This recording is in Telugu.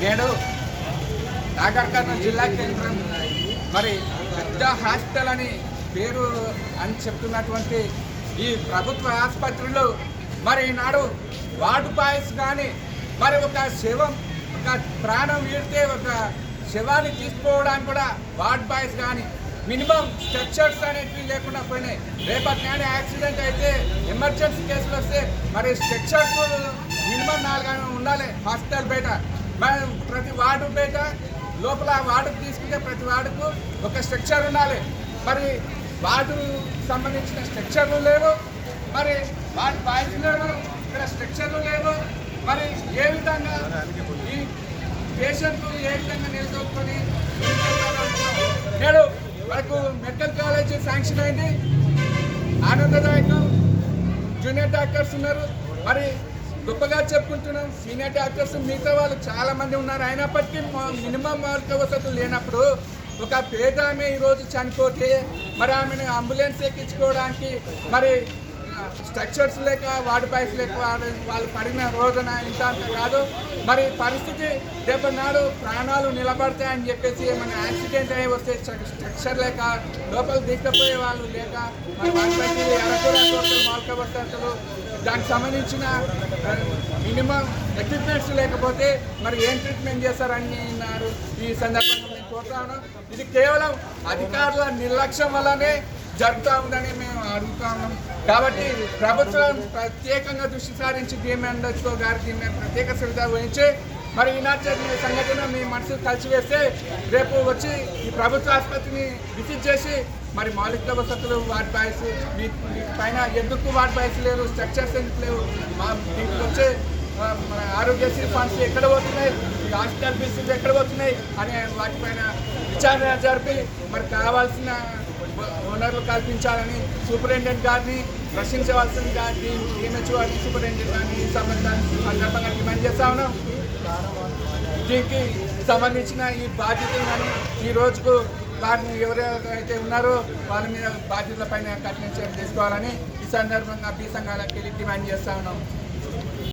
నేడు నాగర్ కర్నూలు జిల్లా కేంద్రం. మరి పెద్ద హాస్పిటల్ అని పేరు అని చెప్తున్నటువంటి ఈ ప్రభుత్వ ఆసుపత్రులు మరి ఈనాడు వార్డు బాయ్స్ కానీ మరి ఒక శవం ఒక ప్రాణం వీడితే ఒక శవాన్ని తీసుకోవడానికి కూడా వార్డ్ బాయ్స్ కానీ మినిమం స్ట్రక్చర్స్ అనేటివి లేకుండా పోయినాయి. రేపటి కానీ యాక్సిడెంట్ అయితే ఎమర్జెన్సీ కేసులు వస్తే మరి స్ట్రక్చర్స్ మినిమం నాలుగు ఉండాలి హాస్పిటల్ బయట మరి ప్రతి వార్డు బయట లోపల వార్డుకు తీసుకుంటే ప్రతి వార్డుకు ఒక స్ట్రక్చర్ ఉండాలి. మరి వార్డు సంబంధించిన స్ట్రక్చర్లు లేవు. మరి వార్డు బాయ్స్ లేవు ఇక్కడ స్ట్రక్చర్లు లేవు. మరి ఏ విధంగా ఈ పేషెంట్లు ఏ విధంగా నిలదొక్కుని నేడు మనకు మెడికల్ కాలేజ్ శాంక్షన్ అయింది. ఆనందదాయకం. జూనియర్ డాక్టర్స్ ఉన్నారు. మరి గొప్పగా చెప్పుకుంటున్నాం. సీనియర్ డాక్టర్స్ మిగతా వాళ్ళు చాలా మంది ఉన్నారు. అయినప్పటికీ మా- మినిమం మౌలిక వసతులు లేనప్పుడు ఒక పేద ఆమె ఈరోజు చనిపోతే మరి ఆమెను అంబులెన్స్ ఎక్కించుకోవడానికి మరి స్ట్రక్చర్స్ లేక వార్డు బాయ్స్ లేక వాళ్ళు పడిన రోజున ఇంత అంత కాదు. మరి పరిస్థితి రేపటి నాడు ప్రాణాలు నిలబడతాయని చెప్పేసి ఏమైనా యాక్సిడెంట్ అయ్యి వస్తే స్ట్రక్చర్ లేక లోపల దిగకపోయే వాళ్ళు లేక మరి వాళ్ళకి ఎరకూర మౌలిక వసతులు దానికి సంబంధించిన మినిమం ఎక్విప్మెంట్స్ లేకపోతే మరి ఏం ట్రీట్మెంట్ చేస్తారని అన్నారు. ఈ సందర్భంగా నేను కోరుతా ఇది కేవలం అధికారుల నిర్లక్ష్యం వల్లనే జరుగుతూ ఉందని మేము అడుగుతా ఉన్నాం. కాబట్టి ప్రభుత్వం ప్రత్యేకంగా దృష్టి సారించి డిఎంఎండ్ఓ గారికి మేము ప్రత్యేక శ్రద్ధ వహించి మరి ఈనాటి జరిగిన సంఘటన మీ మనసు కలిసివేస్తే రేపు వచ్చి ఈ ప్రభుత్వ ఆసుపత్రిని విజిట్ చేసి మరి మౌలిక వసతులు వార్డ్ బాయ్స్ మీ మీ పైన ఎందుకు వార్డ్ బాయ్స్ లేరు స్ట్రక్చర్స్ ఎందుకు లేవు మా దీనికి వచ్చే ఆరోగ్యశ్రీ ఫండ్స్ ఎక్కడ పోతున్నాయి హాస్పిటల్ బిల్స్ ఎక్కడ పోతున్నాయి అనే వాటిపైన విచారణ జరిపి మరి కావాల్సిన ఓనర్లు కల్పించాలని సూపరింటెండెంట్ గారిని ప్రశ్నించవలసిందిగా డిఎంహెచ్ఓ అని సూపరింటెండెంట్ గారిని సంబంధించి సంబంధాన్ని సందర్భంగా డిమాండ్ చేస్తా ఉన్నాం. దీనికి సంబంధించిన ఈ బాధ్యతలు కానీ ఈ రోజుకు వారిని ఎవరైతే ఉన్నారో వాళ్ళ మీద బాధ్యతల పైన కఠిన చర్యలు తీసుకోవాలని ఈ సందర్భంగా బీ సంఘాలకి వెళ్ళి డిమాండ్ చేస్తా ఉన్నాం.